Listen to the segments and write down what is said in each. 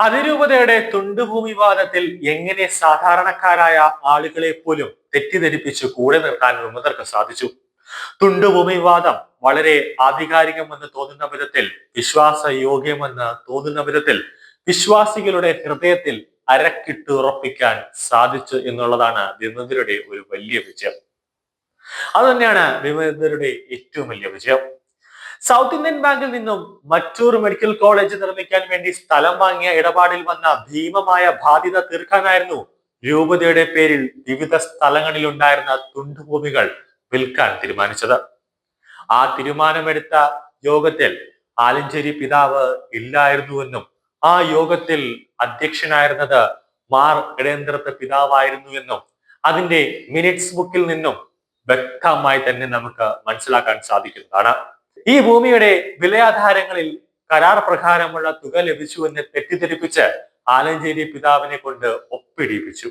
അതിരൂപതയുടെ തുണ്ടുഭൂമിവാദത്തിൽ എങ്ങനെ സാധാരണക്കാരായ ആളുകളെ പോലും തെറ്റിദ്ധരിപ്പിച്ച് കൂടെ നിർത്താൻ വിമതർക്ക് സാധിച്ചു? തുണ്ടുഭൂമിവാദം വളരെ ആധികാരികമെന്ന് തോന്നുന്ന വിധത്തിൽ വിശ്വാസയോഗ്യമെന്ന് തോന്നുന്ന വിധത്തിൽ വിശ്വാസികളുടെ ഹൃദയത്തിൽ അരക്കിട്ടുറപ്പിക്കാൻ സാധിച്ചു എന്നുള്ളതാണ് വിമതരുടെ ഒരു വലിയ വിജയം. അതുതന്നെയാണ് വിമതരുടെ ഏറ്റവും വലിയ വിജയം. സൗത്ത് ഇന്ത്യൻ ബാങ്കിൽ നിന്നും മറ്റൂർ മെഡിക്കൽ കോളേജ് നിർമ്മിക്കാൻ വേണ്ടി സ്ഥലം വാങ്ങിയ ഇടപാടിൽ വന്ന ഭീമമായ ബാധ്യത തീർക്കാനായിരുന്നു രൂപതയുടെ പേരിൽ വിവിധ സ്ഥലങ്ങളിൽ ഉണ്ടായിരുന്ന തുണ്ടുഭൂമികൾ വിൽക്കാൻ തീരുമാനിച്ചത്. ആ തീരുമാനമെടുത്ത യോഗത്തിൽ ആലഞ്ചേരി പിതാവ് ഇല്ലായിരുന്നുവെന്നും ആ യോഗത്തിൽ അധ്യക്ഷനായിരുന്നത് മാർ ഇടേന്ദ്രത്തെ പിതാവായിരുന്നു എന്നും അതിന്റെ മിനിറ്റ്സ് ബുക്കിൽ നിന്നും വ്യക്തമായി തന്നെ നമുക്ക് മനസ്സിലാക്കാൻ സാധിക്കുന്നതാണ്. ഈ ഭൂമിയുടെ വിലയാധാരങ്ങളിൽ കരാർ പ്രകാരമുള്ള തുക ലഭിച്ചു എന്ന് തെറ്റിദ്ധരിപ്പിച്ച് ആലഞ്ചേരി പിതാവിനെ കൊണ്ട് ഒപ്പിടിപ്പിച്ചു.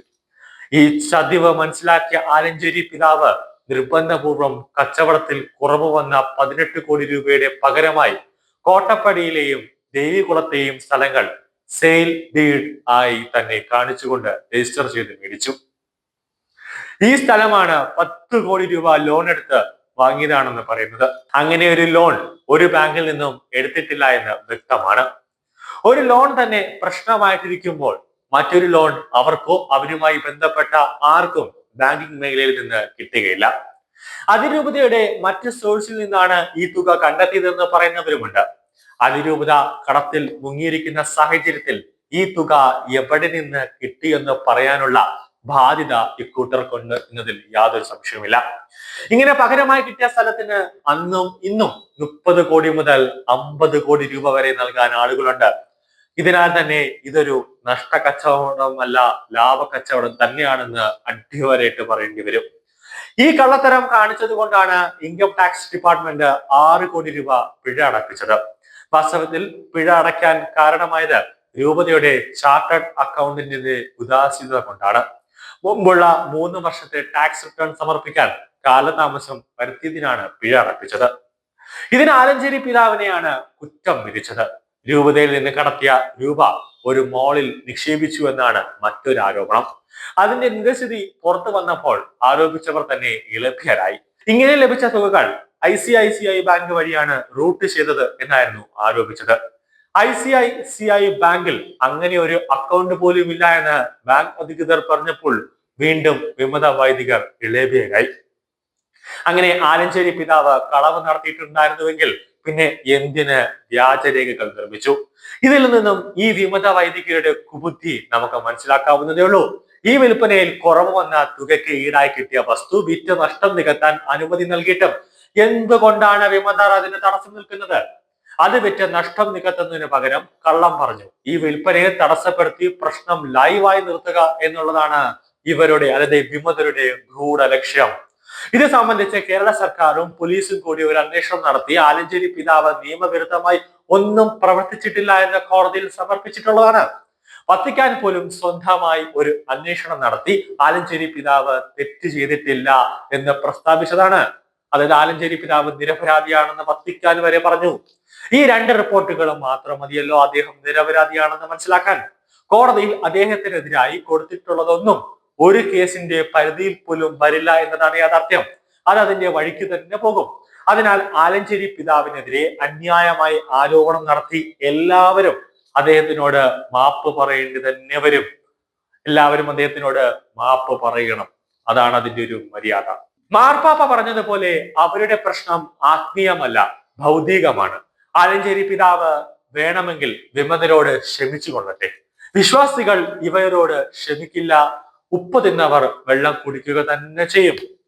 ഈ ചതിവ് മനസ്സിലാക്കിയ ആലഞ്ചേരി പിതാവ് നിർബന്ധപൂർവം കച്ചവടത്തിൽ കുറവ് വന്ന പതിനെട്ട് കോടി രൂപയുടെ പകരമായി കോട്ടപ്പടിയിലെയും ദേവികുളത്തെയും സ്ഥലങ്ങൾ സെയിൽ ഡീഡ് ആയി തന്നെ കാണിച്ചുകൊണ്ട് രജിസ്റ്റർ ചെയ്ത് മേടിച്ചു. ഈ സ്ഥലമാണ് പത്ത് കോടി രൂപ ലോൺ എടുത്ത് വാങ്ങിയതാണെന്ന് പറയുന്നത്. അങ്ങനെ ഒരു ലോൺ ഒരു ബാങ്കിൽ നിന്നും എടുത്തിട്ടില്ല എന്ന് വ്യക്തമാണ്. ഒരു ലോൺ തന്നെ പ്രശ്നമായിട്ടിരിക്കുമ്പോൾ മറ്റൊരു ലോൺ അവർക്കോ അവരുമായി ബന്ധപ്പെട്ട ആർക്കും ബാങ്കിംഗ് മേഖലയിൽ നിന്ന് കിട്ടുകയില്ല. അതിരൂപതയുടെ മറ്റു സോഴ്സിൽ നിന്നാണ് ഈ തുക കണ്ടെത്തിയതെന്ന് പറയുന്നവരുമുണ്ട്. അതിരൂപത കടത്തിൽ മുങ്ങിയിരിക്കുന്ന സാഹചര്യത്തിൽ ഈ തുക എവിടെ നിന്ന് കിട്ടിയെന്ന് പറയാനുള്ള ബാധ്യത ഇക്കൂട്ടർക്കുണ്ട് എന്നതിൽ യാതൊരു സംശയവുമില്ല. ഇങ്ങനെ പകരമായി കിട്ടിയ സ്ഥലത്തിന് അന്നും ഇന്നും മുപ്പത് കോടി മുതൽ അമ്പത് കോടി രൂപ വരെ നൽകാൻ ആളുകളുണ്ട്. ഇതിനാൽ തന്നെ ഇതൊരു നഷ്ട കച്ചവടമല്ല ലാഭ കച്ചവടം തന്നെയാണെന്ന് അടിവരായിട്ട് പറയേണ്ടി വരും. ഈ കള്ളത്തരം കാണിച്ചത് കൊണ്ടാണ് ഇൻകം ടാക്സ് ഡിപ്പാർട്ട്മെന്റ് ആറ് കോടി രൂപ പിഴ അടപ്പിച്ചത്. വാസ്തവത്തിൽ പിഴ അടയ്ക്കാൻ കാരണമായത് രൂപതയുടെ ചാർട്ടേഡ് അക്കൗണ്ടന്റിന്റെ ഉദാസീനത കൊണ്ടാണ്. മുമ്പുള്ള മൂന്ന് വർഷത്തെ ടാക്സ് റിട്ടേൺ സമർപ്പിക്കാൻ കാലതാമസം വരുത്തിയതിനാണ് പിഴ അടപ്പിച്ചത്. ഇതിന് ആലഞ്ചേരി പിതാവിനെയാണ് കുറ്റം വിധിച്ചത്. രൂപതയിൽ നിന്ന് കടത്തിയ രൂപ ഒരു മോളിൽ നിക്ഷേപിച്ചു എന്നാണ് മറ്റൊരു ആരോപണം. അതിന്റെ നിരസ്ഥിതി പുറത്തു വന്നപ്പോൾ ആരോപിച്ചവർ തന്നെ ഇളഭ്യരായി. ഇങ്ങനെ ലഭിച്ച തുകകൾ I C I C I bank വഴിയാണ് റൂട്ട് ചെയ്തത് എന്നായിരുന്നു ആരോപിച്ചത്. I C I C I ബാങ്കിൽ അങ്ങനെ ഒരു അക്കൗണ്ട് പോലും ഇല്ല എന്ന് ബാങ്ക് അധികൃതർ പറഞ്ഞപ്പോൾ വീണ്ടും വിമത വൈദികർ ഇളേബിയായി അങ്ങനെ ആലഞ്ചേരി പിതാവ് കളവ് നടത്തിയിട്ടുണ്ടായിരുന്നുവെങ്കിൽ പിന്നെ എന്തിന് വ്യാജരേഖകൾ നിർമ്മിച്ചു? ഇതിൽ നിന്നും ഈ വിമത വൈദികരുടെ കുബുദ്ധി നമുക്ക് മനസ്സിലാക്കാവുന്നതേ ഉള്ളൂ. ഈ വിൽപ്പനയിൽ കുറവ് വന്ന തുകയ്ക്ക് ഈടായി കിട്ടിയ വസ്തു വിറ്റ് നഷ്ടം നികത്താൻ അനുമതി നൽകിയിട്ടും എന്തുകൊണ്ടാണ് വിമതർ അതിന് തടസ്സം നിൽക്കുന്നത്? അത് വിറ്റ് നഷ്ടം നികത്തുന്നതിന് പകരം കള്ളം പറഞ്ഞു. ഈ വിൽപ്പനയെ തടസ്സപ്പെടുത്തി പ്രശ്നം ലൈവായി നിർത്തുക എന്നുള്ളതാണ് ഇവരുടെ അതായത് വിമതരുടെ ഗൂഢ ലക്ഷ്യം. ഇത് സംബന്ധിച്ച് കേരള സർക്കാരും പോലീസും കൂടി ഒരു അന്വേഷണം നടത്തി. ആലഞ്ചേരി പിതാവ് നിയമവിരുദ്ധമായി ഒന്നും പ്രവർത്തിച്ചിട്ടില്ല എന്ന് കോടതിയിൽ സമർപ്പിച്ചിട്ടുള്ളതാണ്. വത്തിക്കാൻ പോലും സ്വന്തമായി ഒരു അന്വേഷണം നടത്തി. ആലഞ്ചേരി പിതാവ് തെറ്റ് ചെയ്തിട്ടില്ല എന്ന് പ്രസ്താവിച്ചതാണ്. അതായത് ആലഞ്ചേരി പിതാവ് നിരപരാധിയാണെന്ന് വത്തിക്കാൻ വരെ പറഞ്ഞു. ഈ രണ്ട് റിപ്പോർട്ടുകൾ മാത്രം മതിയല്ലോ. അദ്ദേഹം നിരപരാധിയാണെന്ന് മനസ്സിലാക്കാൻ. കോടതിയിൽ അദ്ദേഹത്തിനെതിരായി കൊടുത്തിട്ടുള്ളതൊന്നും ഒരു കേസിന്റെ പരിധിയിൽ പോലും വരില്ല എന്നതാണ് യാഥാർത്ഥ്യം. അത് അതിന്റെ വഴിക്ക് തന്നെ പോകും. അതിനാൽ ആലഞ്ചേരി പിതാവിനെതിരെ അന്യായമായി ആരോപണം നടത്തി എല്ലാവരും അദ്ദേഹത്തിനോട് മാപ്പ് പറയേണ്ടി തന്നെ വരും. എല്ലാവരും അദ്ദേഹത്തിനോട് മാപ്പ് പറയണം. അതാണ് അതിന്റെ ഒരു മര്യാദ. മാർപ്പാപ്പ പറഞ്ഞതുപോലെ അവരുടെ പ്രശ്നം ആത്മീയമല്ല ഭൗതികമാണ്. ആലഞ്ചേരി പിതാവ് വേണമെങ്കിൽ വിമതരോട് ക്ഷമിച്ചു കൊള്ളട്ടെ. വിശ്വാസികൾ ഇവരോട് ക്ഷമിക്കില്ല. ഉപ്പ് തിന്നവർ വെള്ളം കുടിക്കുക തന്നെ ചെയ്യും.